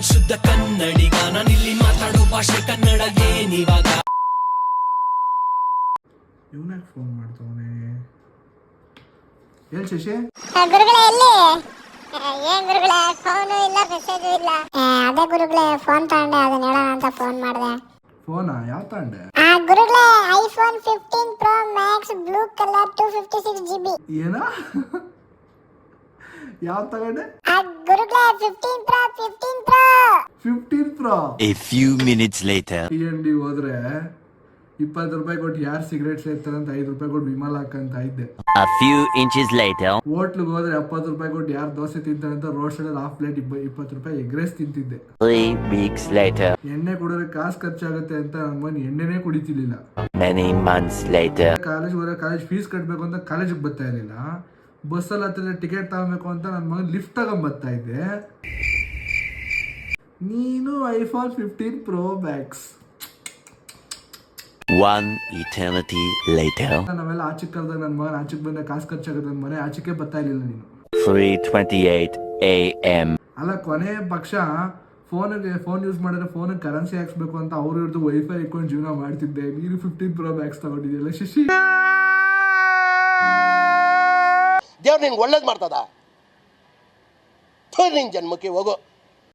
ನಾನ್ ಶುದ್ಧ ಕನ್ನಡಿಗ ನಾನಿಲ್ಲಿ ಮಾತಾಡೋ ಭಾಷೆ ಕನ್ನಡ ಏನಿವಾಗ ಇವನಾಗ ಫೋನ್ ಮಾಡ್ತವನೆ? ಹೇಳಿ ಶಶಿ? ಆ, ಗುರುಗಳೇ ಎಲ್ಲಿ? ಏನ್ ಗುರುಗಳೇ ಫೋನು ಇಲ್ಲ ಮೆಸೇಜ್ ಇಲ್ಲ. ಅದೇ ಗುರುಗಳೇ ಫೋನ್ ತಗೊಂಡೆ ಅದನ್ನ ಹೇಳೋಣ ಅಂತ ಫೋನ್ ಮಾಡಿದೆ. ಫೋನಾ ಯಾವ ತಗೊಂಡೆ? ಆ ಗುರುಗಳೇ iPhone fifteen Pro Max blue colour two fifty six G B ಏನ? ಯಾವ ತಗೊಂಡೆ fifteen Pro A few minutes later. T N D ಹೋದ್ರೆ ಇಪ್ಪತ್ತು ರೂಪಾಯಿ ಕೊಟ್ಟು ಯಾರು ಸಿಗರೇಟ್ ಸೇರ್ತಾರೆ ಅಂತ ಐದು ರೂಪಾಯಿ ಕೊಟ್ಟು ವಿಮಲ್ ಹಾಕಂತ ಇದ್ದೆ A few inches later. ಹೋಟ್ಲಿಗೆ ಹೋದ್ರೆ ಎಪ್ಪತ್ತು ರೂಪಾಯಿ ಕೊಟ್ಟು ಯಾರು ದೋಸೆ ತಿಂತಾರೆ ಅಂತ ರೋಡ್ ಸೈಡ್ ಹಾಫ್ ಪ್ಲೇಟ್ ಇಪ್ಪ ಇಪ್ಪತ್ತು ರೂಪಾಯಿ ಎಗ್ ರೈಸ್ ತಿಂತಿದ್ದೆ Three weeks later. ಎಣ್ಣೆ ಕುಡಿದ್ರೆ ಕಾಸು ಖರ್ಚಾಗುತ್ತೆ ಅಂತ ನಮ್ಮನೆ ಎಣ್ಣೆನೇ ಕುಡಿತಿರ್ಲಿಲ್ಲ Many months later. ಕಾಲೇಜ್ ಹೋದ್ರೆ ಕಾಲೇಜ್ ಫೀಸ್ ಕಟ್ಟಬೇಕು ಅಂತ ಕಾಲೇಜಿಗೆ ಬರ್ತಾ ಇರಲಿಲ್ಲ ಬಸ್ಸಲ್ಲಿ ಹತ್ತಿರ ಟಿಕೆಟ್ ತಗೊಬೇಕು ಅಂತ ನನ್ನ ಮಗನ ಲಿಫ್ಟ್ ತಗೊಂಬರ್ತಾ ಇದ್ದೆ. ನೀನು iPhone fifteen Pro Max later. ನಾವೆಲ್ಲ ಆಚೆಗೆ ಕರೆದಾಗ ನನ್ನ ಮಗನ ಆಚೆಗೆ ಬಂದ ಕಾಸು ಖರ್ಚಾಗುತ್ತೆ ನನ್ನ ಮನೆ ಆಚೆಗೆ ಬರ್ತಾ ಇರಲಿಲ್ಲ ನೀನು. 3:28 a.m. ಅಲ್ಲ ಕೊನೆ ಪಕ್ಷ ಫೋನಿಗೆ ಫೋನ್ ಯೂಸ್ ಮಾಡಿದ್ರೆ ಫೋನಿಗೆ ಕರೆನ್ಸಿ ಹಾಕ್ಸ್ಬೇಕು ಅಂತ ಅವ್ರು ಇವ್ರದ್ದು ವೈಫೈ ಇಟ್ಕೊಂಡು ಜೀವನ ಮಾಡ್ತಿದ್ದೆ. ನೀನು ಫಿಫ್ಟೀನ್ ಪ್ರೋ ಬ್ಯಾಗ್ಸ್ ತಗೊಂಡಿದ್ಯಲ್ಲ ಶಶಿ. ದೇವ್ರು ನಿನ್ಗೆ ಒಳ್ಳೇದು ಮಾಡ್ತದ? ಥು, ನಿನ್ ಜನ್ಮಕ್ಕೆ ಹೋಗು.